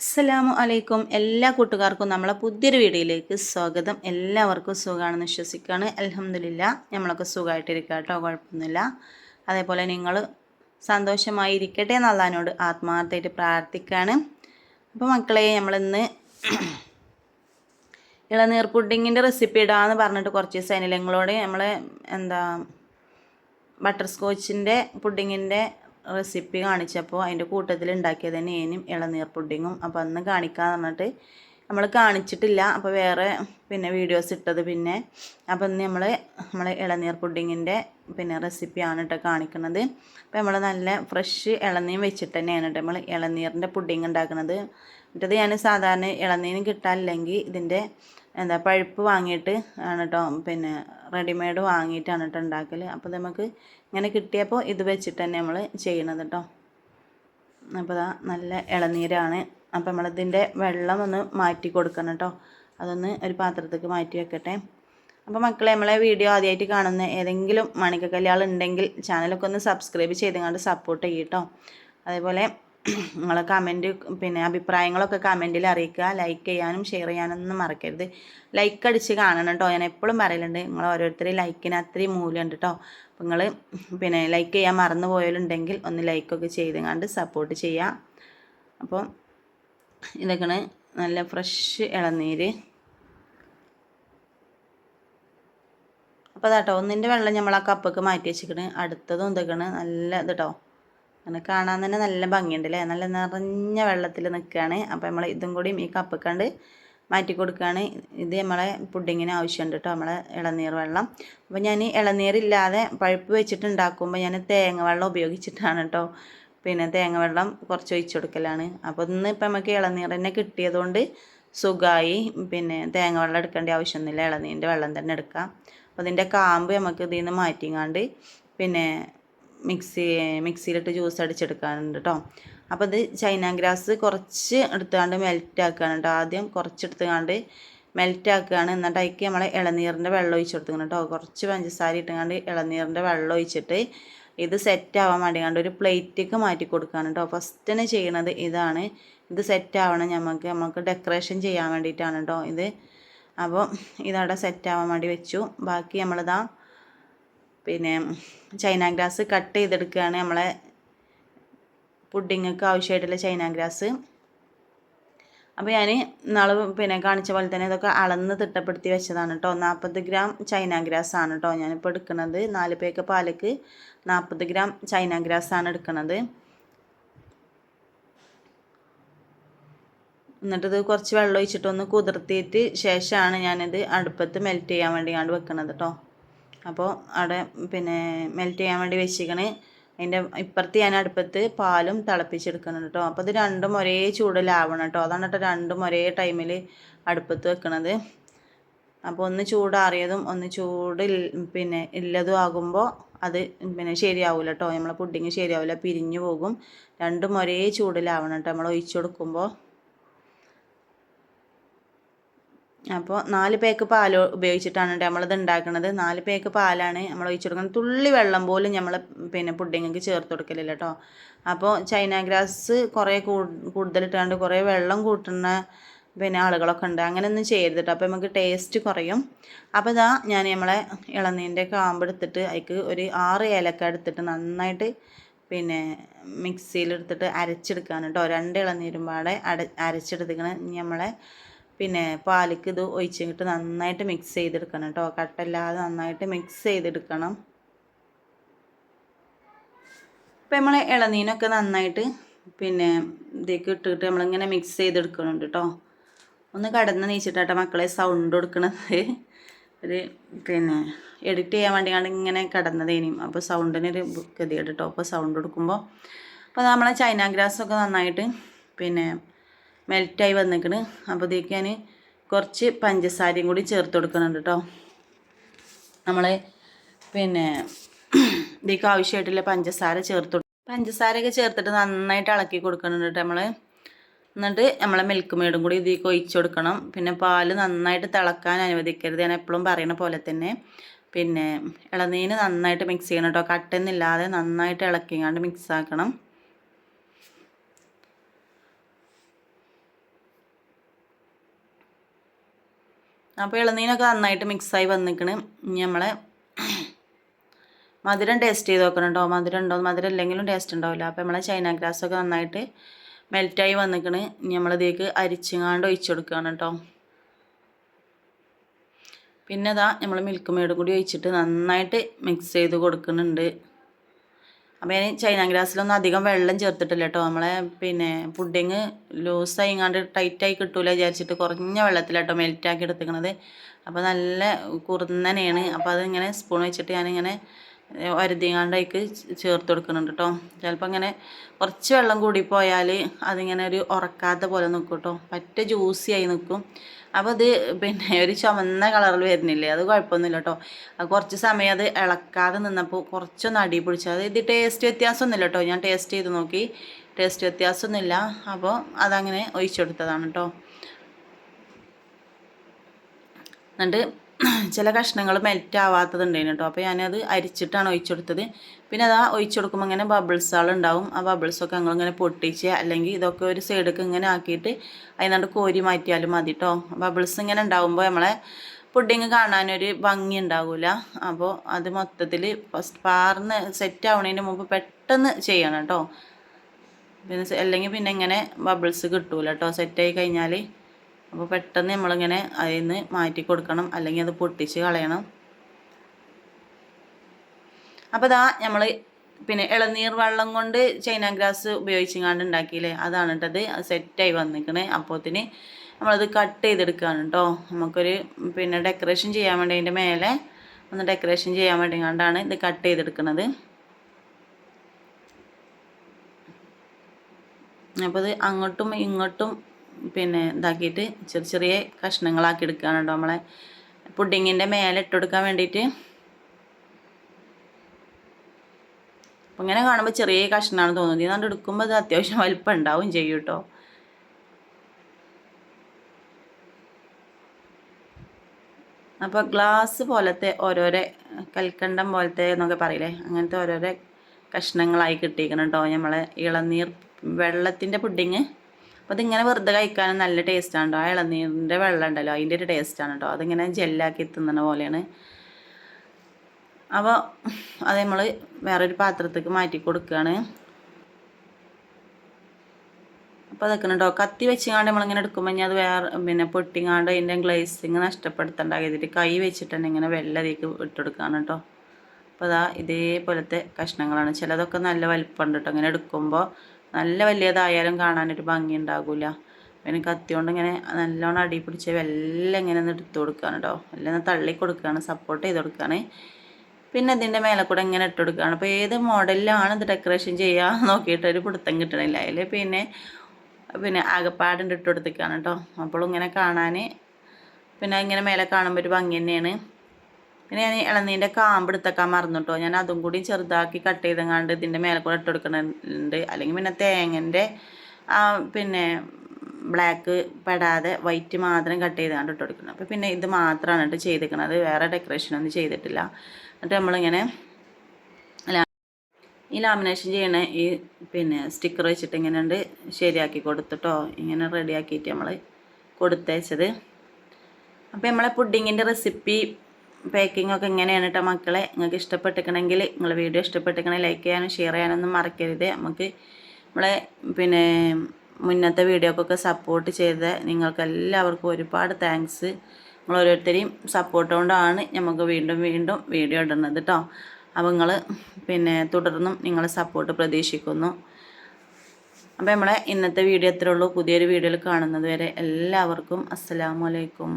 അസ്സലാമു അലൈക്കും. എല്ലാ കൂട്ടുകാർക്കും നമ്മളെ പുതിയൊരു വീഡിയോയിലേക്ക് സ്വാഗതം. എല്ലാവർക്കും സുഖമാണെന്ന് വിശ്വസിക്കുകയാണ്. അലഹമില്ല നമ്മളൊക്കെ സുഖമായിട്ടിരിക്കുക കേട്ടോ കുഴപ്പമൊന്നുമില്ല. അതേപോലെ നിങ്ങൾ സന്തോഷമായി ഇരിക്കട്ടെ എന്നുള്ളതിനോട് ആത്മാർത്ഥമായിട്ട് പ്രാർത്ഥിക്കുകയാണ്. അപ്പോൾ മക്കളെ നമ്മളിന്ന് ഇളനീർ പുഡിങ്ങിന്റെ റെസിപ്പി ഇടാമെന്ന് പറഞ്ഞിട്ട് കുറച്ച് ദിവസം നിങ്ങളോട് നമ്മൾ എന്താ ബട്ടർ സ്കോച്ചിന്റെ പുഡിങ്ങിന്റെ റെസിപ്പി കാണിച്ചപ്പോൾ അതിന്റെ കൂട്ടത്തിൽ ഉണ്ടാക്കിയത് തന്നെ ഏനും ഇളനീർ പുഡിങ്ങും. അപ്പോൾ അന്ന് കാണിക്കാന്ന് പറഞ്ഞിട്ട് നമ്മൾ കാണിച്ചിട്ടില്ല. അപ്പോൾ വേറെ പിന്നെ വീഡിയോസ് ഇട്ടത് പിന്നെ. അപ്പോൾ ഇന്ന് നമ്മൾ നമ്മൾ ഇളനീർ പുഡിങ്ങിന്റെ പിന്നെ റെസിപ്പിയാണ് കേട്ടോ കാണിക്കുന്നത്. അപ്പോൾ നമ്മൾ നല്ല ഫ്രഷ് ഇളനീർ വെച്ചിട്ട് തന്നെയാണ് കേട്ടോ നമ്മൾ ഇളനീറിന്റെ പുഡിങ് ഉണ്ടാക്കുന്നത് മറ്റത് ഞാൻ സാധാരണ ഇളനീരും കിട്ടാനില്ലെങ്കിൽ ഇതിന്റെ എന്താ പഴുപ്പ് വാങ്ങിയിട്ട് ആണ് കേട്ടോ പിന്നെ റെഡിമെയ്ഡ് വാങ്ങിയിട്ടാണ് കേട്ടോ ഉണ്ടാക്കൽ അപ്പോൾ നമുക്ക് ഇങ്ങനെ കിട്ടിയപ്പോൾ ഇത് വെച്ചിട്ട് തന്നെ നമ്മൾ ചെയ്യണത് കേട്ടോ അപ്പോൾ ഇതാ നല്ല ഇളനീരാണ്. അപ്പോൾ നമ്മളിതിന്റെ വെള്ളം ഒന്ന് മാറ്റി കൊടുക്കണം കേട്ടോ അതൊന്ന് ഒരു പാത്രത്തേക്ക് മാറ്റി വെക്കട്ടെ. അപ്പോൾ മക്കളെ നമ്മളെ വീഡിയോ ആദ്യമായിട്ട് കാണുന്ന ഏതെങ്കിലും മണിക്ക കല്യാൾ ഉണ്ടെങ്കിൽ ചാനലൊക്കെ ഒന്ന് സബ്സ്ക്രൈബ് ചെയ്തങ്ങാണ്ട് സപ്പോർട്ട് ചെയ്യട്ടോ അതേപോലെ നിങ്ങളെ കമന്റ് പിന്നെ അഭിപ്രായങ്ങളൊക്കെ കമന്റിൽ അറിയിക്കുക. ലൈക്ക് ചെയ്യാനും ഷെയർ ചെയ്യാനൊന്നും മറക്കരുത്. ലൈക്ക് അടിച്ച് കാണണം കേട്ടോ ഞാൻ എപ്പോഴും പറയലുണ്ട്. നിങ്ങൾ ഓരോരുത്തരും ലൈക്കിന് അത്രയും മൂല്യമുണ്ട് കേട്ടോ അപ്പോൾ നിങ്ങൾ പിന്നെ ലൈക്ക് ചെയ്യാൻ മറന്നു പോയാലുണ്ടെങ്കിൽ ഒന്ന് ലൈക്കൊക്കെ ചെയ്തുകൊണ്ട് സപ്പോർട്ട് ചെയ്യാം. അപ്പോൾ ഇതൊക്കെയാണ് നല്ല ഫ്രഷ് ഇളനീര്. അപ്പോൾ അതാട്ടോ ഒന്നിന്റെ വെള്ളം നമ്മൾ ആ കപ്പൊക്കെ മാറ്റി വെച്ചിക്കണ്. അടുത്തതും ഇതൊക്കെയാണ് നല്ല ഇത് കേട്ടോ അങ്ങനെ കാണാൻ തന്നെ നല്ല ഭംഗിയുണ്ട് അല്ലേ നല്ല നിറഞ്ഞ വെള്ളത്തിൽ നിൽക്കുകയാണ് അപ്പോൾ നമ്മൾ ഇതും കൂടി ഈ കപ്പ് കണ്ട് മാറ്റി കൊടുക്കുകയാണ് ഇത് നമ്മളെ പുഡിങ്ങിന് ആവശ്യമുണ്ട് കേട്ടോ നമ്മളെ ഇളനീർ വെള്ളം. അപ്പോൾ ഞാൻ ഇളനീരില്ലാതെ പഴുപ്പ് വെച്ചിട്ട് ഉണ്ടാക്കുമ്പോൾ ഞാൻ തേങ്ങ വെള്ളം ഉപയോഗിച്ചിട്ടാണ് കേട്ടോ പിന്നെ തേങ്ങ വെള്ളം കുറച്ച് ഒഴിച്ചു കൊടുക്കലാണ്. അപ്പോൾ ഇന്ന് ഇപ്പം നമുക്ക് ഇളനീർ തന്നെ കിട്ടിയതുകൊണ്ട് സുഖമായി പിന്നെ തേങ്ങ വെള്ളം എടുക്കേണ്ട ആവശ്യമൊന്നുമില്ല. ഇളനീരിന്റെ വെള്ളം തന്നെ എടുക്കാം. അപ്പോൾ ഇതിന്റെ കാമ്പ് നമുക്ക് ഇതിൽ നിന്ന് മാറ്റിങ്ങാണ്ട് പിന്നെ മിക്സി മിക്സിയിലിട്ട് ജ്യൂസ് അടിച്ചെടുക്കാനുണ്ട് കേട്ടോ അപ്പോൾ ഇത് ചൈന ഗ്രാസ് കുറച്ച് എടുത്തുകൊണ്ട് മെൽറ്റ് ആക്കുകയാണ് കേട്ടോ ആദ്യം കുറച്ച് എടുത്തുകൊണ്ട് മെൽറ്റ് ആക്കുകയാണ്. എന്നിട്ട് അതിക്ക് നമ്മൾ ഇളനീറിന്റെ വെള്ളം ഒഴിച്ച് കൊടുക്കണം കേട്ടോ കുറച്ച് പഞ്ചസാര ഇട്ടുകൊണ്ട് ഇളനീറിന്റെ വെള്ളം ഒഴിച്ചിട്ട് ഇത് സെറ്റ് ആവാൻ വേണ്ടി കണ്ട് ഒരു പ്ലേറ്റിലേക്ക് മാറ്റി കൊടുക്കുകയാണ് കേട്ടോ ഫസ്റ്റ് തന്നെ ചെയ്യണത് ഇതാണ്. ഇത് സെറ്റ് ആവണം. നമുക്ക് നമുക്ക് ഡെക്കറേഷൻ ചെയ്യാൻ വേണ്ടിയിട്ടാണ് കേട്ടോ ഇത്. അപ്പോൾ ഇതവിടെ സെറ്റ് ആവാൻ വേണ്ടി വെച്ചു. ബാക്കി നമ്മളിതാ പിന്നെ ചൈന ഗ്രാസ് കട്ട് ചെയ്തെടുക്കുകയാണ് നമ്മളെ പുഡിങ്ങൾക്ക് ആവശ്യമായിട്ടുള്ള ചൈന ഗ്രാസ്. അപ്പോൾ ഞാൻ നാളെ പിന്നെ കാണിച്ച പോലെ തന്നെ ഇതൊക്കെ അളന്ന് തിട്ടപ്പെടുത്തി വെച്ചതാണ് കേട്ടോ. നാൽപ്പത് ഗ്രാം ചൈന ഗ്രാസ് ആണ് കേട്ടോ ഞാനിപ്പോൾ എടുക്കുന്നത്. നാല് പേക്ക് പാലക്ക് നാൽപ്പത് ഗ്രാം ചൈന ഗ്രാസ് ആണ് എടുക്കുന്നത്. എന്നിട്ടിത് കുറച്ച് വെള്ളം ഒഴിച്ചിട്ടൊന്ന് കുതിർത്തിയിട്ട് ശേഷമാണ് ഞാനിത് അടുപ്പത്ത് മെൽറ്റ് ചെയ്യാൻ വേണ്ടി കണ്ട് വെക്കുന്നത് കേട്ടോ. അപ്പോൾ അവിടെ പിന്നെ മെൽറ്റ് ചെയ്യാൻ വേണ്ടി വെച്ചിരിക്കണേ. അതിന്റെ ഇപ്പുറത്ത് ഞാൻ അടുപ്പത്ത് പാലും തിളപ്പിച്ചെടുക്കണം കേട്ടോ. അപ്പോൾ ഇത് രണ്ടും ഒരേ ചൂടിലാവണം കേട്ടോ. അതാണ് കേട്ടോ രണ്ടും ഒരേ ടൈമിൽ അടുപ്പത്ത് വെക്കണത്. അപ്പോൾ ഒന്ന് ചൂടാറിയതും ഒന്ന് ചൂട് പിന്നെ ഇല്ലതും ആകുമ്പോൾ അത് പിന്നെ ശരിയാവില്ല കേട്ടോ. നമ്മളെ പുഡിങ് ശരിയാവില്ല പിരിഞ്ഞു പോകും. രണ്ടും ഒരേ ചൂടിലാവണം കേട്ടോ. നമ്മൾ ഒഴിച്ചു കൊടുക്കുമ്പോൾ. അപ്പോൾ നാല് പേക്ക് പാൽ ഉപയോഗിച്ചിട്ടാണ് നമ്മളിത് ഉണ്ടാക്കുന്നത് നാല് പേക്ക് പാലാണ് നമ്മൾ ഒഴിച്ചു കൊടുക്കുന്നത് തുള്ളി വെള്ളം പോലും നമ്മൾ പിന്നെ പുഡിങ്ങിക്ക് ചേർത്ത് കൊടുക്കലില്ല കേട്ടോ അപ്പോൾ ചൈന ഗ്രാസ് കുറേ കൂടുതലിട്ടാണ്ട് കുറേ വെള്ളം കൂട്ടുന്ന പിന്നെ ആളുകളൊക്കെ ഉണ്ട്. അങ്ങനെയൊന്നും ചെയ്യരുത് കേട്ടോ അപ്പോൾ നമുക്ക് ടേസ്റ്റ് കുറയും. അപ്പോൾ ഇതാ ഞാൻ നമ്മളെ ഇളനീന്റെ കാമ്പ് എടുത്തിട്ട് അതിക്ക് ഒരു ആറ് ഏലക്ക എടുത്തിട്ട് നന്നായിട്ട് പിന്നെ മിക്സിയിലെടുത്തിട്ട് അരച്ചെടുക്കാണ് കേട്ടോ രണ്ട് ഇളനീരും പാടെ അര അരച്ചെടുത്തിക്കണം നമ്മളെ പിന്നെ പാലിക്ക് ഇത് ഒഴിച്ചിട്ട് നന്നായിട്ട് മിക്സ് ചെയ്തെടുക്കണം കേട്ടോ കട്ടല്ലാതെ നന്നായിട്ട് മിക്സ് ചെയ്തെടുക്കണം. ഇപ്പം നമ്മൾ ഇളനീനൊക്കെ നന്നായിട്ട് പിന്നെ ഇതേക്ക് ഇട്ടിട്ട് നമ്മളിങ്ങനെ മിക്സ് ചെയ്തെടുക്കണുണ്ട് കേട്ടോ ഒന്ന് കടന്ന് നീച്ചിട്ടാട്ടോ മക്കളെ സൗണ്ട് കൊടുക്കണത്. ഒരു പിന്നെ എഡിറ്റ് ചെയ്യാൻ വേണ്ടിയാണ് ഇങ്ങനെ കടന്നതേനും. അപ്പോൾ സൗണ്ടിനൊരു ഗതികേട് കേട്ടോ അപ്പോൾ സൗണ്ട് കൊടുക്കുമ്പോൾ അപ്പോൾ നമ്മളെ ചൈന ഗ്രാസൊക്കെ നന്നായിട്ട് പിന്നെ മെൽറ്റായി വന്നിക്കണ്. അപ്പോൾ ഇതിലേക്ക് ഞാൻ കുറച്ച് പഞ്ചസാരയും കൂടി ചേർത്ത് കൊടുക്കുന്നുണ്ട് കേട്ടോ. നമ്മൾ പിന്നെ ഇതിലേക്ക് ആവശ്യമായിട്ടുള്ള പഞ്ചസാര ചേർത്ത് പഞ്ചസാരയൊക്കെ ചേർത്തിട്ട് നന്നായിട്ട് ഇളക്കി കൊടുക്കുന്നുണ്ട് കേട്ടോ നമ്മൾ എന്നിട്ട് നമ്മളെ മിൽക്ക് മേടും കൂടി ഇതിലേക്ക് ഒഴിച്ചു കൊടുക്കണം. പിന്നെ പാൽ നന്നായിട്ട് തിളക്കാൻ അനുവദിക്കരുത്. ഞാൻ എപ്പോഴും പറയുന്ന പോലെ തന്നെ. പിന്നെ ഇളനീര് നന്നായിട്ട് മിക്സ് ചെയ്യണം കേട്ടോ. കട്ടെന്നില്ലാതെ നന്നായിട്ട് ഇളക്കിങ്ങാണ്ട് മിക്സ് ആക്കണം. അപ്പോൾ ഇളനീനൊക്കെ നന്നായിട്ട് മിക്സായി വന്നിക്കണ്. ഇനി നമ്മളെ മധുരം ടേസ്റ്റ് ചെയ്ത് നോക്കണം കേട്ടോ മധുരം ഉണ്ടോ? മധുരം ഇല്ലെങ്കിലും ടേസ്റ്റ് ഉണ്ടാവില്ല. അപ്പോൾ നമ്മളെ ചൈന ഗ്രാസൊക്കെ നന്നായിട്ട് മെൽറ്റായി വന്നിക്കണ്. ഇനി നമ്മളിതേക്ക് അരിച്ചുങ്ങാണ്ട് ഒഴിച്ചു കൊടുക്കുകയാണ് കേട്ടോ പിന്നെ ഇതാ നമ്മൾ മിൽക്ക് മേടും കൂടി ഒഴിച്ചിട്ട് നന്നായിട്ട് മിക്സ് ചെയ്ത് കൊടുക്കുന്നുണ്ട്. അപ്പോൾ ഞാൻ ചൈന ഗ്രാസിലൊന്നും അധികം വെള്ളം ചേർത്തിട്ടില്ല കേട്ടോ. നമ്മളെ പിന്നെ പുഡിങ് ലൂസായി ഇങ്ങാണ്ട് ടൈറ്റായി കിട്ടൂല വിചാരിച്ചിട്ട് കുറഞ്ഞ വെള്ളത്തിലാട്ടോ മെൽറ്റാക്കി എടുത്തിക്കണത്. അപ്പോൾ നല്ല കുറുന്നനെയാണ്. അപ്പോൾ അതിങ്ങനെ സ്പൂൺ വെച്ചിട്ട് ഞാനിങ്ങനെ വരുതിങ്ങാണ്ട് അതിക്ക് ചേർത്ത് കൊടുക്കുന്നുണ്ട് കേട്ടോ ചിലപ്പോൾ ഇങ്ങനെ കുറച്ച് വെള്ളം കൂടിപ്പോയാൽ പോയാൽ അതിങ്ങനെ ഒരു ഉറക്കാത്ത പോലെ നിൽക്കും കേട്ടോ പറ്റ ജ്യൂസിയായി നിൽക്കും അപ്പോൾ അത് പിന്നെ ഒരു ചുമന്ന കളറിൽ വരുന്നില്ലേ? അത് കുഴപ്പമൊന്നുമില്ല കേട്ടോ അത് കുറച്ച് സമയം അത് ഇളക്കാതെ നിന്നപ്പോൾ കുറച്ചൊന്ന് അടി പിടിച്ചു. അത് ഇത് ടേസ്റ്റ് വ്യത്യാസമൊന്നുമില്ല കേട്ടോ ഞാൻ ടേസ്റ്റ് ചെയ്ത് നോക്കി. ടേസ്റ്റ് വ്യത്യാസമൊന്നുമില്ല. അപ്പോൾ അതങ്ങനെ ഒഴിച്ചെടുത്തതാണ് കേട്ടോ എന്നിട്ട് ചില കഷ്ണങ്ങൾ മെൽറ്റ് ആവാത്തതുണ്ടായിരുന്നു കേട്ടോ അപ്പോൾ ഞാനത് അരിച്ചിട്ടാണ് ഒഴിച്ചെടുത്തത്. പിന്നെ അത് ഒഴിച്ചു കൊടുക്കുമ്പോൾ ഇങ്ങനെ ബബിൾസുകൾ ഉണ്ടാവും. ആ ബബിൾസൊക്കെ ഞങ്ങളിങ്ങനെ പൊട്ടിച്ച് അല്ലെങ്കിൽ ഇതൊക്കെ ഒരു സൈഡൊക്കെ ഇങ്ങനെ ആക്കിയിട്ട് അതിനകത്ത് കോരി മാറ്റിയാലും മതി കേട്ടോ ബബിൾസ് ഇങ്ങനെ ഉണ്ടാകുമ്പോൾ നമ്മളെ പുഡിങ് കാണാനൊരു ഭംഗി ഉണ്ടാവില്ല അപ്പോൾ അത് മൊത്തത്തിൽ ഫസ്റ്റ് പാർന്ന് സെറ്റ് ആവണതിന് മുമ്പ് പെട്ടെന്ന് ചെയ്യണം കേട്ടോ പിന്നെ അല്ലെങ്കിൽ പിന്നെ ഇങ്ങനെ ബബിൾസ് കിട്ടൂല കേട്ടോ സെറ്റായി കഴിഞ്ഞാൽ അപ്പോൾ പെട്ടെന്ന് നമ്മളിങ്ങനെ അതിൽ നിന്ന് മാറ്റി കൊടുക്കണം. അല്ലെങ്കിൽ അത് പൊട്ടിച്ച് കളയണം. അപ്പോൾ ഇതാ നമ്മൾ പിന്നെ ഇളനീർ വെള്ളം കൊണ്ട് ചൈന ഗ്രാസ് ഉപയോഗിച്ചിങ്ങാണ്ട് ഉണ്ടാക്കിയില്ലേ? അതാണ് അത് സെറ്റായി വന്നിക്കണേ. അപ്പോത്തിന് നമ്മളത് കട്ട് ചെയ്തെടുക്കുകയാണ് കേട്ടോ നമുക്കൊരു പിന്നെ ഡെക്കറേഷൻ ചെയ്യാൻ വേണ്ടി അതിന്റെ മേലെ ഒന്ന് ഡെക്കറേഷൻ ചെയ്യാൻ വേണ്ടി കണ്ടാണ് ഇത് കട്ട് ചെയ്തെടുക്കുന്നത് അപ്പോൾ ഇത് അങ്ങോട്ടും ഇങ്ങോട്ടും പിന്നെ ഇതാക്കിയിട്ട് ചെറിയ ചെറിയ കഷ്ണങ്ങളാക്കി എടുക്കുകയാണ് കേട്ടോ നമ്മളെ. പുഡിങ്ങിന്റെ മേലെ ഇട്ടെടുക്കാൻ വേണ്ടിയിട്ട്. അപ്പം ഇങ്ങനെ കാണുമ്പോൾ ചെറിയ കഷ്ണമാണ് തോന്നുന്നത് ഇതാണ്ട് എടുക്കുമ്പോൾ അത് അത്യാവശ്യം വലിപ്പം ഉണ്ടാവും ചെയ്യും കേട്ടോ. അപ്പോൾ ഗ്ലാസ് പോലത്തെ ഓരോരോ കൽക്കണ്ടം പോലത്തെ എന്നൊക്കെ പറയില്ലേ? അങ്ങനത്തെ ഓരോരോ കഷ്ണങ്ങളായി കിട്ടിയിരിക്കണം കേട്ടോ നമ്മളെ ഇളനീർ. വെള്ളത്തിന്റെ പുഡിങ്. അപ്പോൾ അതിങ്ങനെ വെറുതെ കഴിക്കാനും നല്ല ടേസ്റ്റാണ് കേട്ടോ ആ ഇളനീരിന്റെ വെള്ളം ഉണ്ടല്ലോ അതിന്റെ ഒരു ടേസ്റ്റാണ് കേട്ടോ അതിങ്ങനെ ജെല്ലാക്കി തിന്നണ പോലെയാണ്. അപ്പോൾ അത് നമ്മൾ വേറൊരു പാത്രത്തേക്ക് മാറ്റി കൊടുക്കുകയാണ് അപ്പോൾ അതൊക്കെ കേട്ടോ കത്തി വെച്ചുകൊണ്ട് നമ്മളിങ്ങനെ എടുക്കുമ്പോൾ ഇനി അത് വേറെ പിന്നെ പൊട്ടിങ്ങാണ്ട് അതിന്റെ ഗ്ലേസിങ് നഷ്ടപ്പെടുത്തണ്ടാക്കിയിട്ട് കൈ വെച്ചിട്ട് തന്നെ ഇങ്ങനെ വെള്ളതേക്ക് ഇട്ടെടുക്കുകയാണ് കേട്ടോ അപ്പോൾ അതാ ഇതേപോലത്തെ കഷ്ണങ്ങളാണ്. ചിലതൊക്കെ നല്ല വലിപ്പമുണ്ട് കേട്ടോ ഇങ്ങനെ എടുക്കുമ്പോൾ നല്ല വലിയതായാലും കാണാനൊരു ഭംഗി ഉണ്ടാകില്ല പിന്നെ കത്തി കൊണ്ട് ഇങ്ങനെ നല്ലോണം അടി പിടിച്ച് വെല്ലം ഇങ്ങനെ ഒന്ന് എടുത്തു കൊടുക്കുകയാണ് കേട്ടോ എല്ലാം ഒന്ന് തള്ളി കൊടുക്കുകയാണ് സപ്പോർട്ട് ചെയ്ത് കൊടുക്കുകയാണ് പിന്നെ ഇതിന്റെ മേലെ കൂടെ ഇങ്ങനെ ഇട്ട് കൊടുക്കുകയാണ് അപ്പോൾ ഏത് മോഡലിലാണ് ഇത് ഡെക്കറേഷൻ ചെയ്യുക നോക്കിയിട്ട് ഒരു പിടുത്തം കിട്ടണില്ല. അതിൽ പിന്നെ പിന്നെ അകപ്പാടിന്റെ ഇട്ട് കൊടുത്തേക്കാണ് കേട്ടോ അപ്പോഴും ഇങ്ങനെ കാണാൻ പിന്നെ ഇങ്ങനെ മേലെ കാണുമ്പോൾ ഒരു ഭംഗി തന്നെയാണ്. പിന്നെ ഞാൻ ഇളനീന്റെ കാമ്പ് എടുത്തേക്കാൻ മറന്നു കേട്ടോ ഞാൻ അതും കൂടി ചെറുതാക്കി കട്ട് ചെയ്തെങ്ങാണ്ട് ഇതിന്റെ മേലെ കൂടെ ഇട്ട് കൊടുക്കുന്നുണ്ട്. അല്ലെങ്കിൽ പിന്നെ തേങ്ങന്റെ പിന്നെ ബ്ലാക്ക് പെടാതെ വൈറ്റ് മാത്രം കട്ട് ചെയ്താണ്ട് ഇട്ട് കൊടുക്കുന്നത് അപ്പോൾ പിന്നെ ഇത് മാത്രമാണ് കേട്ടോ ചെയ്തിരിക്കുന്നത് വേറെ ഡെക്കറേഷൻ ഒന്നും ചെയ്തിട്ടില്ല. എന്നിട്ട് നമ്മളിങ്ങനെ ഈ ലാമിനേഷൻ ചെയ്യണ ഈ പിന്നെ സ്റ്റിക്കർ വെച്ചിട്ട് ഇങ്ങനെ ഉണ്ട് ശരിയാക്കി കൊടുത്തിട്ടോ. ഇങ്ങനെ റെഡിയാക്കിയിട്ട് നമ്മൾ കൊടുത്തയച്ചത് അപ്പോൾ നമ്മളെ പുഡിങ്ങിന്റെ റെസിപ്പി പാക്കിംഗ് ഒക്കെ എങ്ങനെയാണ് കേട്ടോ മക്കളെ? നിങ്ങൾക്ക് ഇഷ്ടപ്പെട്ടിക്കണമെങ്കിൽ നിങ്ങൾ വീഡിയോ ഇഷ്ടപ്പെട്ടിക്കണമെങ്കിൽ ലൈക്ക് ചെയ്യാനും ഷെയർ ചെയ്യാനൊന്നും മറക്കരുത്. നമുക്ക് നമ്മളെ പിന്നെ മുന്നത്തെ വീഡിയോക്കൊക്കെ സപ്പോർട്ട് ചെയ്ത നിങ്ങൾക്ക് എല്ലാവർക്കും ഒരുപാട് താങ്ക്സ് നിങ്ങൾ ഓരോരുത്തരെയും സപ്പോർട്ട് കൊണ്ടാണ് നമുക്ക് വീണ്ടും വീണ്ടും വീഡിയോ ഇടുന്നത് കേട്ടോ അപ്പോൾ നിങ്ങൾ പിന്നെ തുടർന്നും നിങ്ങളെ സപ്പോർട്ട് പ്രതീക്ഷിക്കുന്നു. അപ്പോൾ നമ്മളെ ഇന്നത്തെ വീഡിയോ എത്രയുള്ളൂ പുതിയൊരു വീഡിയോയിൽ കാണുന്നത് വരെ എല്ലാവർക്കും അസ്സലാമലൈക്കും